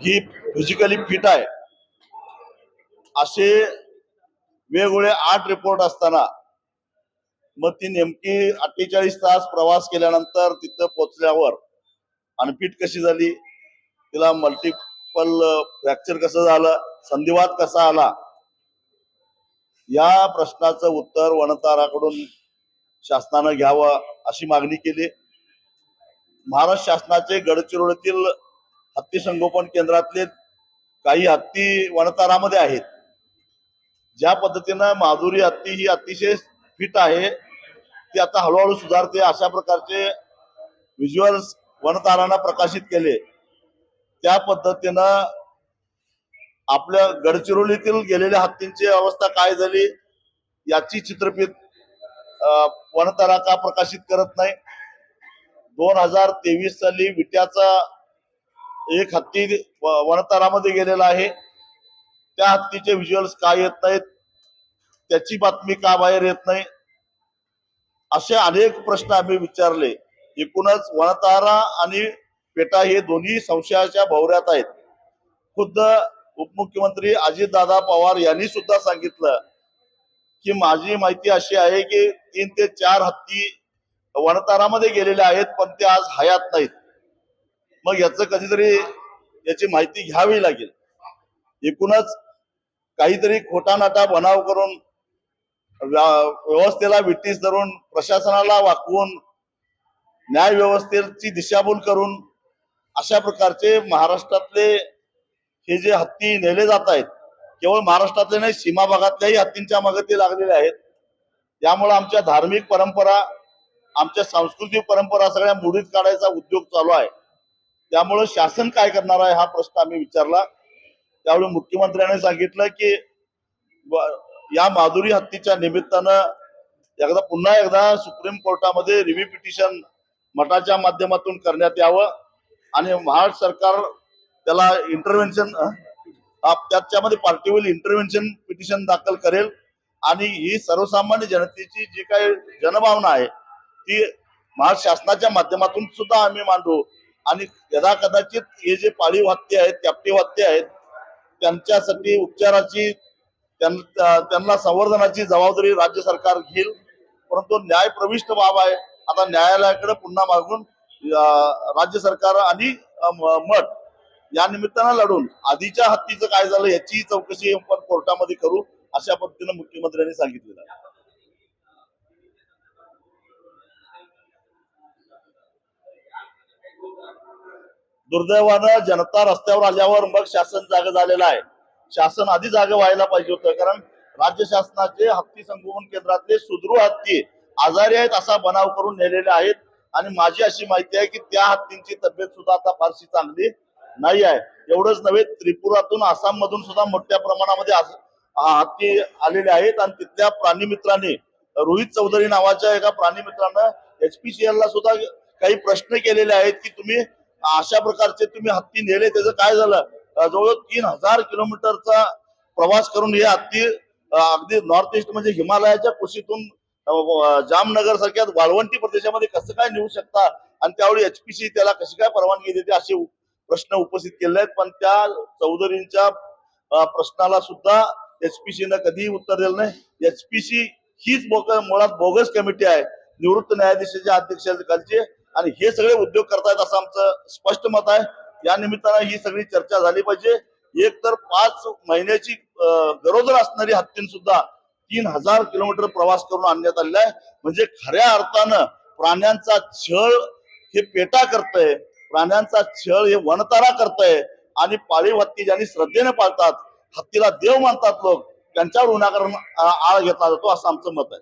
ही physically fit आहे. असे वेगवेगळे आठ रिपोर्ट असताना मग ती नेमकी अठ्ठेचाळीस तास प्रवास केल्यानंतर तिथं पोचल्यावर आणि फिट कशी झाली तिला मल्टिपल फ्रॅक्चर कसं झालं संधिवात कसा आला या प्रश्नाचं उत्तर वनताराकडून शासनानं घ्यावं अशी मागणी केली. महाराष्ट्र शासनाचे गडचिरोलीतील हत्ती संगोपन केंद्रातले काही हत्ती वनतारामध्ये आहेत. ज्या पद्धतीनं माधुरी हत्ती ही अतिशय फिट आहे ती आता हळूहळू सुधारते अशा प्रकारचे व्हिज्युअल्स वनतारांना प्रकाशित केले. त्या पद्धतीनं आपल्या गडचिरोलीतील गेलेल्या हत्तींची अवस्था काय झाली याची चित्रफित वनतारा का प्रकाशित करत नाही? दोन हजार तेवीस साली विट्याचा एक हत्ती व- वनतारामध्ये गेलेला आहे. त्या हत्तीचे व्हिज्युअल्स का येत नाहीत. त्याची बातमी का बाहेर येत नाही? असे अनेक प्रश्न आम्ही विचारले. एकूणच वनतारा आणि पेटा हे दोन्ही संशयाच्या भोवऱ्यात आहेत. खुद्द उपमुख्यमंत्री अजितदादा पवार यांनी सुद्धा सांगितलं की माझी माहिती अशी आहे की तीन ते चार हत्ती वनतारामध्ये गेलेले आहेत पण ते आज हयात नाहीत. मग याचं कधीतरी याची माहिती घ्यावी लागेल. एकूणच काहीतरी खोटा नाटा बनाव करून व्या- व्यवस्थेला विटीस धरून प्रशासनाला वाकवून न्याय व्यवस्थेची दिशाभूल करून अशा प्रकारचे महाराष्ट्रातले हे जे हत्ती नेले जात आहेत केवळ महाराष्ट्रातले नाही सीमा भागातल्याही हत्तींच्या मागे ते लागलेले आहेत. त्यामुळे आमच्या धार्मिक परंपरा आमच्या सांस्कृतिक परंपरा सगळ्या मुडीत काढायचा उद्योग चालू आहे. त्यामुळे शासन काय करणार आहे हा प्रश्न आम्ही विचारला. त्यावेळी मुख्यमंत्र्यांनी सांगितलं की या माधुरी हत्तीच्या निमित्तानं एकदा पुन्हा एकदा सुप्रीम कोर्टामध्ये रिव्ह्यू पिटिशन मठाच्या माध्यमातून करण्यात यावं आणि महाराष्ट्र सरकार त्याला इंटरव्हेन्शन त्याच्यामध्ये पार्टीवर इंटरव्हेन्शन पिटिशन दाखल करेल आणि ही सर्वसामान्य जनतेची जी काही जनभावना आहे ती महाराष्ट्र शासनाच्या माध्यमातून सुद्धा आम्ही मांडू. आणि यदा कदाचित हे जे पाळीव हत्ती आहेत कॅप्टिव्ह हत्ती आहेत त्यांच्यासाठी उपचाराची त्यांना संवर्धनाची जबाबदारी राज्य सरकार घेईल. परंतु न्याय प्रविष्ट बाब आहे. आता न्यायालयाकडे पुन्हा मागून राज्य सरकार आणि मठ या निमित्तानं लढून आधीच्या हत्तीचं काय झालं याची चौकशी आपण कोर्टामध्ये करू अशा पद्धतीनं मुख्यमंत्र्यांनी सांगितलेलं आहे. दुर्दैवानं जनता रस्त्यावर आल्यावर मग शासन जाग झालेलं आहे. शासन आधी जागा व्हायला पाहिजे होतं कारण राज्य शासनाचे हत्ती संगोपन केंद्रातले सुदृढ हत्ती आजारी आहेत असा बनाव करून नेलेले आहेत. आणि माझी अशी माहिती आहे की त्या हत्तींची तब्येत सुद्धा आता फारशी चांगली नाही आहे. एवढंच नव्हे त्रिपुरातून आसाम मधून सुद्धा मोठ्या प्रमाणामध्ये हत्ती आलेले आहेत. आणि तिथल्या प्राणी मित्रांनी रोहित चौधरी नावाच्या एका प्राणी मित्रानं एचपीसीएल ला सुद्धा काही प्रश्न केलेले आहेत की तुम्ही अशा प्रकारचे तुम्ही हत्ती नेले त्याचं काय झालं? जवळ तीन हजार किलोमीटरचा प्रवास करून हे हत्ती अगदी नॉर्थ ईस्ट म्हणजे हिमालयाच्या कुशीतून जामनगर सारख्या वाळवंटी प्रदेशामध्ये कसं काय नेऊ शकता? आणि त्यावेळी एचपीसी त्याला कशी काय परवानगी देते असे प्रश्न उपस्थित केले आहेत. पण त्या चौधरींच्या प्रश्नाला सुद्धा एचपीसी न कधीही उत्तर दिलं नाही. एचपीसी हीच बोग- मुळात बोगस कमिटी आहे. निवृत्त न्यायाधीशाच्या अध्यक्षाखालची आणि हे सगळे उद्योग करतायत असं आमचं स्पष्ट मत आहे. या निमित्तानं ही सगळी चर्चा झाली पाहिजे. एक तर पाच महिन्याची गरोदर असणारी हत्तीन सुद्धा तीन हजार किलोमीटर प्रवास करून आणण्यात आलेला आहे. म्हणजे खऱ्या अर्थानं प्राण्यांचा छळ हे पेटा करतय. प्राण्यांचा छळ हे वनतारा करतय. आणि पाळीव हत्ती ज्यांनी श्रद्धेने पाळतात हत्तीला देव मानतात लोक त्यांच्यावर उन्हाकरण आळ घेतला जातो असं आमचं मत आहे.